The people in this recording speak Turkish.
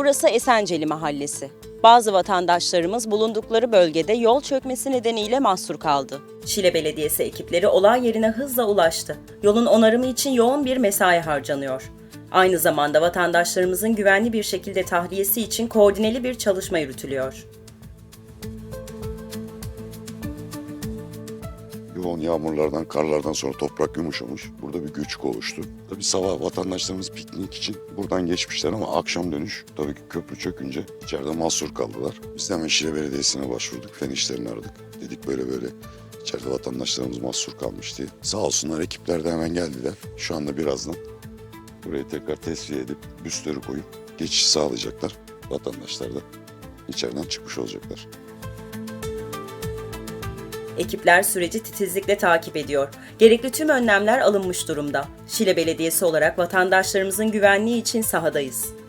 Burası Esenceli Mahallesi. Bazı vatandaşlarımız bulundukları bölgede yol çökmesi nedeniyle mahsur kaldı. Şile Belediyesi ekipleri olay yerine hızla ulaştı. Yolun onarımı için yoğun bir mesai harcanıyor. Aynı zamanda vatandaşlarımızın güvenli bir şekilde tahliyesi için koordineli bir çalışma yürütülüyor. Yoğun yağmurlardan, karlardan sonra toprak yumuşamış. Burada bir göçük oluştu. Tabii sabah vatandaşlarımız piknik için buradan geçmişler ama akşam dönüş tabii ki köprü çökünce içeride mahsur kaldılar. Biz de hemen Şile Belediyesi'ne başvurduk. Fen işlerini aradık. Dedik böyle böyle içeride vatandaşlarımız mahsur kalmış diye. Sağ olsunlar ekipler de hemen geldiler. Şu anda birazdan burayı tekrar tesviye edip büstleri koyup geçiş sağlayacaklar. Vatandaşlar da içeriden çıkmış olacaklar. Ekipler süreci titizlikle takip ediyor. Gerekli tüm önlemler alınmış durumda. Şile Belediyesi olarak vatandaşlarımızın güvenliği için sahadayız.